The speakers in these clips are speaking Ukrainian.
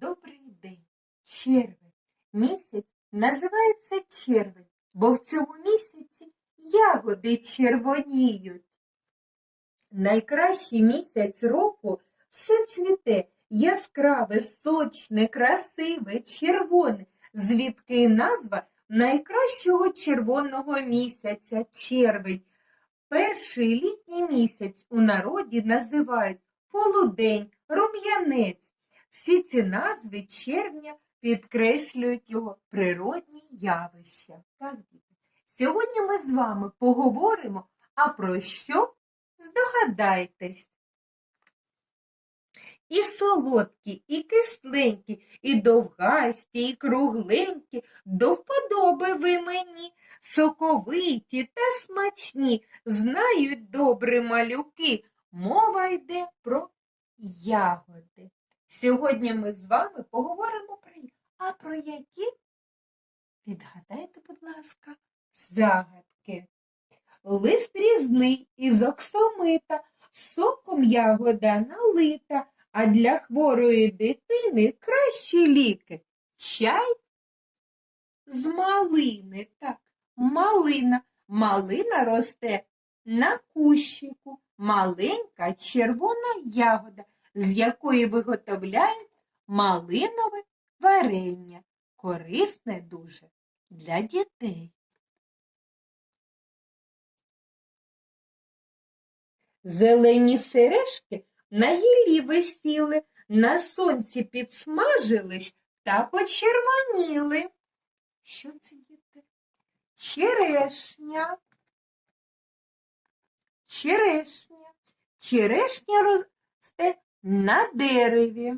Добрий день, червень. Місяць називається червень, бо в цьому місяці ягоди червоніють. Найкращий місяць року все цвіте, яскраве, сочне, красиве, червоне, звідки назва найкращого червоного місяця червень. Перший літній місяць у народі називають полудень, рум'янець. Всі ці назви червня підкреслюють його природні явища. Так, діти. Сьогодні ми з вами поговоримо, а про що? Здогадайтесь. І солодкі, і кисленькі, і довгасті, і кругленькі, до вподоби ви мені, соковиті та смачні, знають добре малюки. Мова йде про ягоди. Сьогодні ми з вами поговоримо про. А про які? Відгадайте, будь ласка, загадки. Лист різний із оксомита, соком ягода налита, а для хворої дитини кращі ліки. Чай з малини. Так, малина. Малина росте на кущику. Маленька червона ягода, з якої виготовляють малинове варення. Корисне дуже для дітей. Зелені сережки на гіллі висіли, на сонці підсмажились та почервоніли. Що це діти? Черешня. Черешня. Черешня росте на дереві.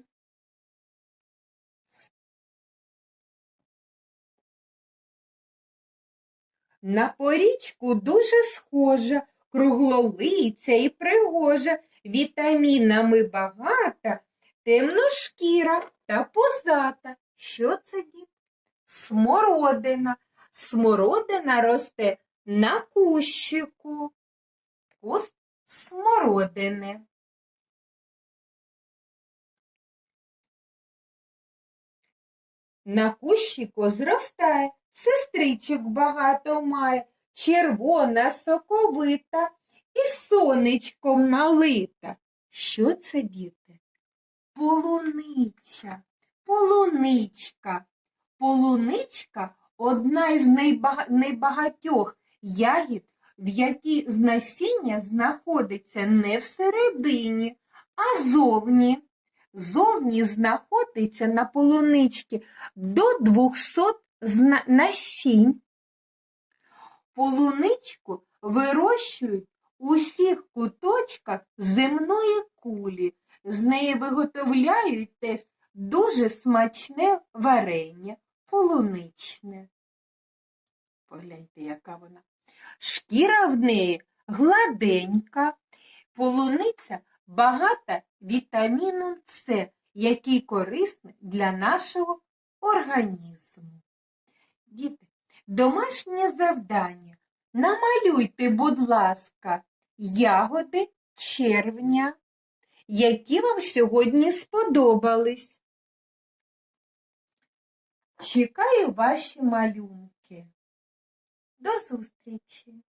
На порічку дуже схожа, круглолиця і пригожа, вітамінами багата, темношкіра та позата. Що це дід? Смородина. Смородина росте на кущику. Куст смородини. На кущику зростає, сестричок багато має, червона, соковита і сонечком налита. Що це, діти? Полуниця, полуничка. Полуничка одна із найбага- найбагатьох ягід, в якій з насіння знаходиться не всередині, а зовні. Зовні знаходиться на полуничці до 200 зна- насінь. Полуничку вирощують у всіх куточках земної кулі. З неї виготовляють теж дуже смачне варення, полуничне. Погляньте, яка вона. Шкіра в неї гладенька, полуниця багата вітаміном С, який корисний для нашого організму. Діти, домашнє завдання. Намалюйте, будь ласка, ягоди червня, які вам сьогодні сподобались. Чекаю ваші малюнки. До зустрічі!